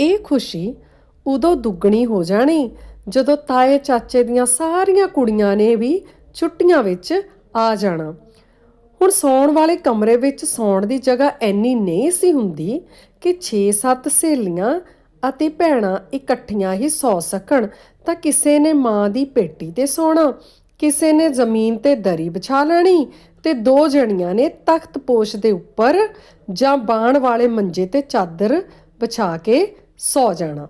ਇਹ ਖੁਸ਼ੀ ਉਦੋਂ ਦੁੱਗਣੀ ਹੋ ਜਾਣੀ ਜਦੋਂ ਤਾਏ ਚਾਚੇ ਦੀਆਂ ਸਾਰੀਆਂ ਕੁੜੀਆਂ ਨੇ ਵੀ ਛੁੱਟੀਆਂ ਵਿੱਚ ਆ ਜਾਣਾ। ਹੁਣ ਸੌਣ ਵਾਲੇ ਕਮਰੇ ਵਿੱਚ ਸੌਣ ਦੀ ਜਗ੍ਹਾ ਐਨੀ ਨਹੀਂ ਸੀ ਹੁੰਦੀ ਕਿ 6-7 ਸਹੇਲੀਆਂ ਅਤੇ ਭੈਣਾਂ ਇਕੱਠੀਆਂ ਹੀ ਸੌ ਸਕਣ ਤਾਂ ਕਿਸੇ ਨੇ ਮਾਂ ਦੀ ਪੇਟੀ ਤੇ ਸੌਣਾ, ਕਿਸੇ ਨੇ ਜ਼ਮੀਨ ਤੇ ਦਰੀ ਵਿਛਾ ਲੈਣੀ ਤੇ ਦੋ ਜਣੀਆਂ ਨੇ ਤਖਤ ਪੋਸ਼ ਦੇ ਉੱਪਰ ਜਾਂ ਬਾਣ ਵਾਲੇ ਮੰਜੇ ਤੇ ਚਾਦਰ ਵਿਛਾ ਕੇ ਸੌ ਜਾਣਾ।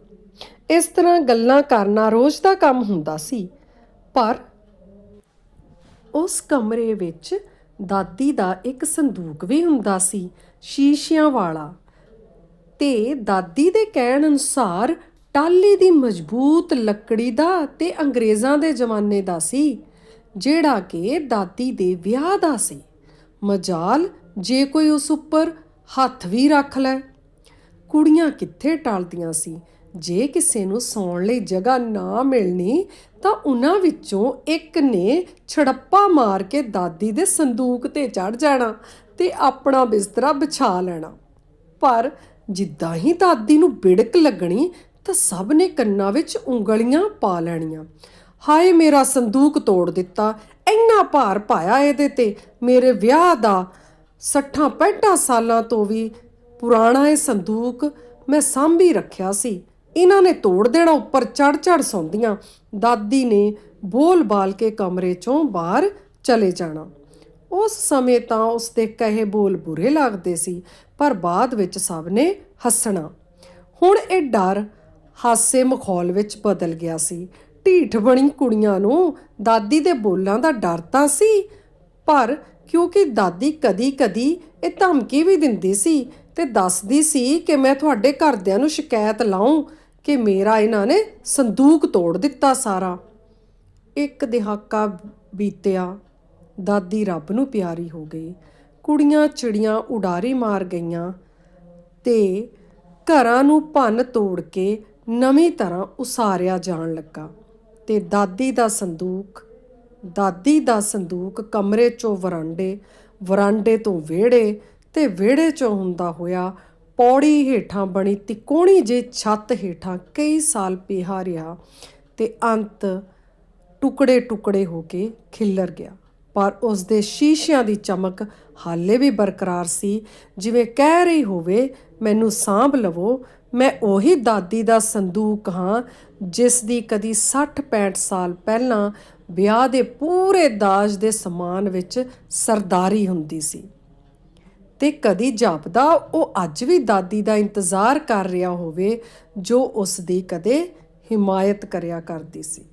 ਇਸ ਤਰ੍ਹਾਂ ਗੱਲਾਂ ਕਰਨਾ ਰੋਜ਼ ਦਾ ਕੰਮ ਹੁੰਦਾ ਸੀ, ਪਰ ਉਸ ਕਮਰੇ ਵਿੱਚ ਦਾਦੀ ਦਾ ਇੱਕ ਸੰਦੂਕ ਵੀ ਹੁੰਦਾ ਸੀ, ਸ਼ੀਸ਼ਿਆਂ ਵਾਲਾ। ਤੇ ਦਾਦੀ ਦੇ ਕਹਿਣ ਅਨੁਸਾਰ ਟਾਲੀ ਦੀ ਮਜ਼ਬੂਤ ਲੱਕੜੀ ਦਾ ਤੇ ਅੰਗਰੇਜ਼ਾਂ ਦੇ ਜ਼ਮਾਨੇ ਦਾ ਸੀ, ਜਿਹੜਾ ਕਿ ਦਾਦੀ ਦੇ ਵਿਆਹ ਦਾ ਸੀ। ਮਜਾਲ, ਜੇ ਕੋਈ ਉਸ ਉੱਪਰ ਹੱਥ ਵੀ ਰੱਖ ਲੈ। ਕੁੜੀਆਂ ਕਿੱਥੇ ਟਾਲਦੀਆਂ ਸੀ? ਜੇ ਕਿਸੇ ਨੂੰ ਸੌਣ ਲਈ ਜਗ੍ਹਾ ਨਾ ਮਿਲਣੀ, ਤਾਂ ਉਹਨਾਂ ਵਿੱਚੋਂ ਇੱਕ ਨੇ ਛੜੱਪਾ ਮਾਰ ਕੇ ਦਾਦੀ ਦੇ ਸੰਦੂਕ ਤੇ ਚੜ ਜਾਣਾ ਤੇ ਆਪਣਾ ਬਿਸਤਰਾ ਵਿਛਾ ਲੈਣਾ। ਪਰ ਜਿੱਦਾਂ ਹੀ ਦਾਦੀ ਨੂੰ ਬਿੜਕ ਲੱਗਣੀ, ਤਾਂ ਸਭ ਨੇ ਕੰਨਾਂ ਵਿੱਚ ਉਂਗਲੀਆਂ ਪਾ ਲੈਣੀਆਂ। ਹਾਏ, ਮੇਰਾ ਸੰਦੂਕ ਤੋੜ ਦਿੱਤਾ। ਇੰਨਾ ਭਾਰ ਪਾਇਆ ਇਹਦੇ ਤੇ। ਮੇਰੇ ਵਿਆਹ ਦਾ 60 65 ਸਾਲਾਂ ਤੋਂ ਵੀ ਪੁਰਾਣਾ ਇਹ ਸੰਦੂਕ ਮੈਂ ਸਾਂਭੀ ਰੱਖਿਆ ਸੀ। ਇਹਨਾਂ ਨੇ ਤੋੜ ਦੇਣਾ ਉੱਪਰ ਚੜ ਚੜ ਸੌਂਦੀਆਂ। ਦਾਦੀ ਨੇ ਬੋਲ ਬਾਲ ਕੇ ਕਮਰੇ ਚੋਂ ਬਾਹਰ ਚਲੇ ਜਾਣਾ। ਉਸ ਸਮੇਂ ਤਾਂ ਉਸ ਦੇ ਕਹੇ ਬੋਲ ਬੁਰੇ ਲੱਗਦੇ ਸੀ, ਪਰ ਬਾਅਦ ਵਿੱਚ ਸਭ ਨੇ ਹੱਸਣਾ। ਹੁਣ ਇਹ ਡਰ ਹਾਸੇ ਮਖੌਲ ਵਿੱਚ ਬਦਲ ਗਿਆ ਸੀ। ਢੀਠ ਬਣੀ ਕੁੜੀਆਂ ਨੂੰ ਦਾਦੀ ਦੇ ਬੋਲਾਂ ਦਾ ਡਰ ਤਾਂ ਸੀ, ਪਰ ਕਿਉਂਕਿ ਦਾਦੀ ਕਦੀ-ਕਦੀ ਇਹ ਧਮਕੀ ਵੀ ਦਿੰਦੀ ਸੀ ਤੇ ਦੱਸਦੀ ਸੀ ਕਿ ਮੈਂ ਤੁਹਾਡੇ ਘਰਦਿਆਂ ਨੂੰ ਸ਼ਿਕਾਇਤ ਲਾਉਂ ਕਿ ਮੇਰਾ ਇਹਨਾਂ ਨੇ ਸੰਦੂਕ ਤੋੜ ਦਿੱਤਾ ਸਾਰਾ। ਇੱਕ ਦਿਹਾਕਾ ਬੀਤਿਆ। ਦਾਦੀ ਰੱਬ ਨੂੰ ਪਿਆਰੀ ਹੋ ਗਈ। ਕੁੜੀਆਂ ਚਿੜੀਆਂ ਉਡਾਰੀ ਮਾਰ ਗਈਆਂ ਤੇ ਘਰਾਂ ਨੂੰ ਭੰਨ ਤੋੜ ਕੇ ਨਵੀਂ ਤਰ੍ਹਾਂ ਉਸਾਰਿਆ ਜਾਣ ਲੱਗਾ ਤੇ ਦਾਦੀ ਦਾ ਸੰਦੂਕ, ਦਾਦੀ ਦਾ ਸੰਦੂਕ ਕਮਰੇ ਚੋਂ ਵਰਾਂਡੇ ਵਰਾਂਡੇ ਤੋਂ ਵਿਹੜੇ ਤੇ ਵਿਹੜੇ ਚੋਂ ਹੁੰਦਾ ਹੋਇਆ ਪੌੜੀ ਹੇਠਾਂ ਬਣੀ ਤਿਕੋਣੀ ਜੇ ਛੱਤ ਹੇਠਾਂ ਕਈ ਸਾਲ ਪਿਆ ਰਿਹਾ ਤੇ ਅੰਤ ਟੁਕੜੇ ਟੁਕੜੇ ਹੋ ਕੇ ਖਿੱਲਰ ਗਿਆ। ਪਰ ਉਸ ਦੇ ਸ਼ੀਸ਼ਿਆਂ ਦੀ ਚਮਕ ਹਾਲੇ ਵੀ ਬਰਕਰਾਰ ਸੀ। ਜਿਵੇਂ ਕਹਿ ਰਹੀ ਹੋਵੇ, ਮੈਨੂੰ ਸਾਂਭ ਲਵੋ, ਮੈਂ ਉਹੀ ਦਾਦੀ ਦਾ ਸੰਦੂਕ ਹਾਂ, ਜਿਸ ਦੀ ਕਦੀ 60-65 ਸਾਲ ਪਹਿਲਾਂ ਵਿਆਹ ਦੇ ਪੂਰੇ ਦਾਜ ਦੇ ਸਮਾਨ ਵਿੱਚ ਸਰਦਾਰੀ ਹੁੰਦੀ ਸੀ। ਤੇ ਕਦੀ ਜਾਪਦਾ, ਉਹ ਅੱਜ ਵੀ ਦਾਦੀ ਦਾ ਇੰਤਜ਼ਾਰ ਕਰ ਰਿਹਾ ਹੋਵੇ, ਜੋ ਉਸ ਦੀ ਕਦੇ ਹਿਮਾਇਤ ਕਰਿਆ ਕਰਦੀ ਸੀ।